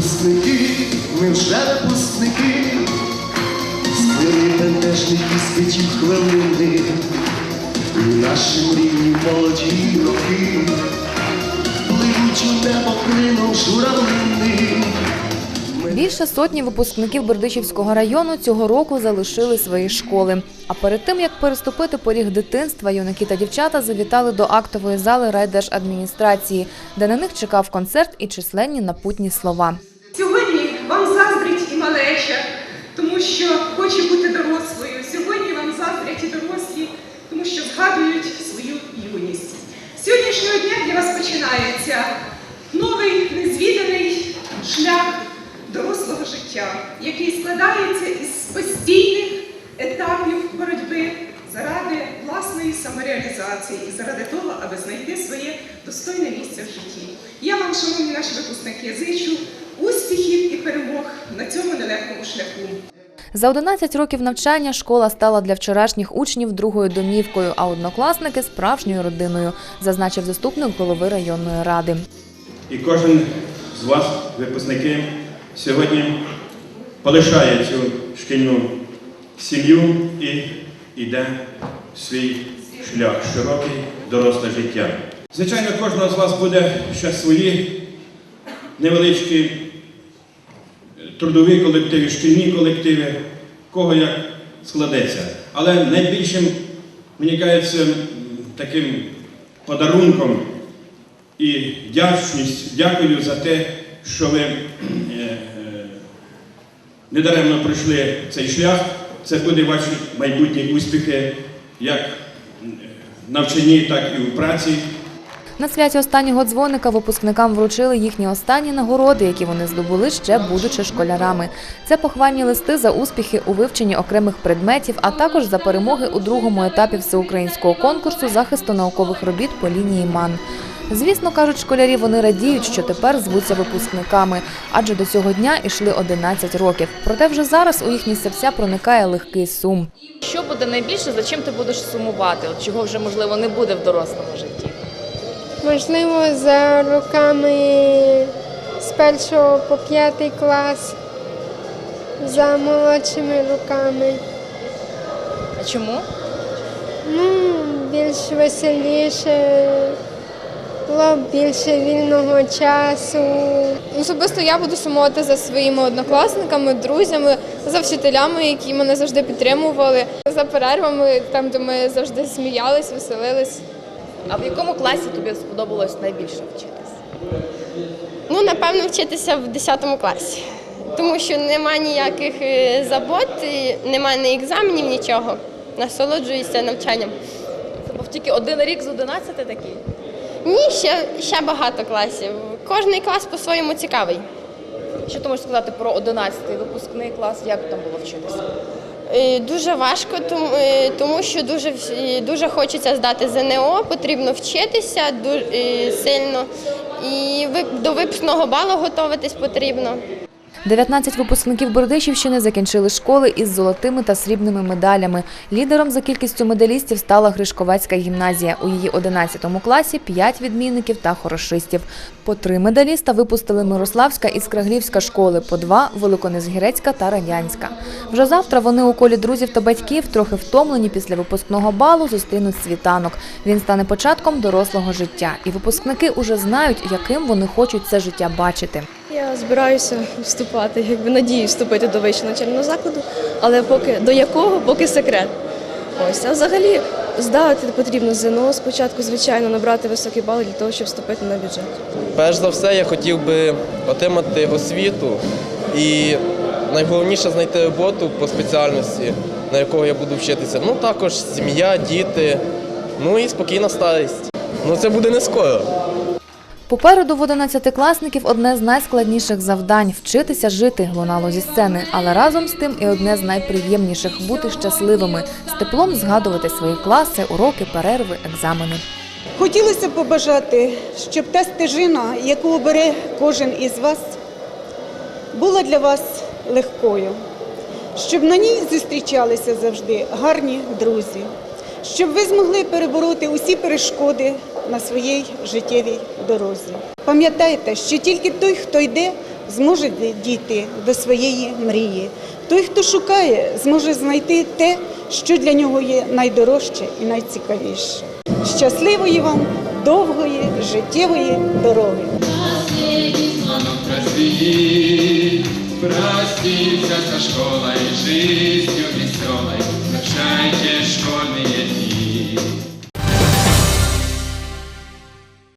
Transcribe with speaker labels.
Speaker 1: Випускники, ми вже випускники, Сплили бентежні іспитів хвилини, І наші мрії молоді роки, Пливуть у небо клином журавлини.
Speaker 2: Більше сотні випускників Бердичівського району цього року залишили свої школи. А перед тим як переступити поріг дитинства, юнаки та дівчата завітали до актової зали райдержадміністрації, де на них чекав концерт і численні напутні слова.
Speaker 3: Малеча, тому що хоче бути дорослою. Сьогодні вам заздрять і дорослі, тому що згадують свою юність. Сьогоднішнього дня для вас починається новий незвіданий шлях дорослого життя, який складається із постійних етапів боротьби заради власної самореалізації і заради того, аби знайти своє достойне місце в житті. Я вам, шановні наші випускники, зичу на цьому нелегкому шляху.
Speaker 2: За 11 років навчання школа стала для вчорашніх учнів другою домівкою, а однокласники справжньою родиною, зазначив заступник голови районної ради.
Speaker 4: І кожен з вас, випускники, сьогодні полишає цю шкільну сім'ю і йде свій шлях, широкий доросле життя. Звичайно, кожного з вас буде ще свої невеличкі трудові колективи, шкільні колективи, кого як складеться. Але найбільшим, мені кажеться, таким подарунком і вдячність, дякую за те, що ви е, е, недаремно пройшли цей шлях. Це буде ваші майбутні успіхи як е, в навчанні, так і в праці.
Speaker 2: На святі останнього дзвоника випускникам вручили їхні останні нагороди, які вони здобули ще будучи школярами. Це похвальні листи за успіхи у вивченні окремих предметів, а також за перемоги у другому етапі всеукраїнського конкурсу захисту наукових робіт по лінії МАН. Звісно, кажуть школярі, вони радіють, що тепер звуться випускниками, адже до цього дня йшли 11 років. Проте вже зараз у їхні серця проникає легкий сум.
Speaker 5: Що буде найбільше, за чим ти будеш сумувати? Чого вже можливо не буде в дорослому житті?
Speaker 6: Можливо, за роками з першого по п'ятий клас, за молодшими роками.
Speaker 5: А чому?
Speaker 6: Ну, більш веселіше, було більше вільного часу.
Speaker 7: Особисто я буду сумувати за своїми однокласниками, друзями, за вчителями, які мене завжди підтримували, за перервами, там, де ми завжди сміялись, веселились.
Speaker 5: А в якому класі тобі сподобалось найбільше вчитись?
Speaker 7: Ну, напевно, вчитися в 10 класі, тому що нема ніяких е, забот, нема ні екзаменів, нічого. Насолоджуюся навчанням.
Speaker 5: Це був тільки один рік з 11 такий.
Speaker 7: Ні, ще, ще багато класів. Кожний клас по-своєму цікавий.
Speaker 5: Що ти можеш сказати про 11-й випускний клас? Як там було вчитися?
Speaker 7: Е, Дуже важко, тому, е, тому що дуже, вс- дуже хочеться здати ЗНО, потрібно вчитися дуже сильно. І до випускного балу готуватись потрібно.
Speaker 2: 19 випускників Бердичівщини закінчили школи із золотими та срібними медалями. Лідером за кількістю медалістів стала Гришковецька гімназія. У її 11 класі 5 відмінників та хорошистів. По три медаліста випустили Мирославська і Скраглівська школи, по два – Великонезгірецька та Радянська. Вже завтра вони у колі друзів та батьків, трохи втомлені після випускного балу, зустрінуть світанок. Він стане початком дорослого життя. І випускники уже знають, яким вони хочуть це життя бачити.
Speaker 8: Я збираюся вступати, якби надію вступити до вищого навчального закладу, але поки до якого, поки секрет. Ось, а взагалі здати потрібно ЗНО спочатку, звичайно, набрати високий бал для того, щоб вступити на бюджет.
Speaker 9: Перш за все, я хотів би отримати освіту і найголовніше знайти роботу по спеціальності, на якого я буду вчитися. Ну також сім'я, діти, ну і спокійна старість. Ну це буде не скоро.
Speaker 2: Попереду в 11-класників одне з найскладніших завдань вчитися жити лунало зі сцени, але разом з тим і одне з найприємніших бути щасливими, з теплом згадувати свої класи, уроки, перерви, екзамени.
Speaker 10: Хотілося б побажати, щоб та стежина, яку обере кожен із вас, була для вас легкою, щоб на ній зустрічалися завжди гарні друзі, щоб ви змогли перебороти усі перешкоди на своїй життєвій дорозі. Пам'ятайте, що тільки той, хто йде, зможе дійти до своєї мрії. Той, хто шукає, зможе знайти те, що для нього є найдорожче і найцікавіше. Щасливої вам довгої життєвої дороги!
Speaker 9: Прости, вся школа и жизнью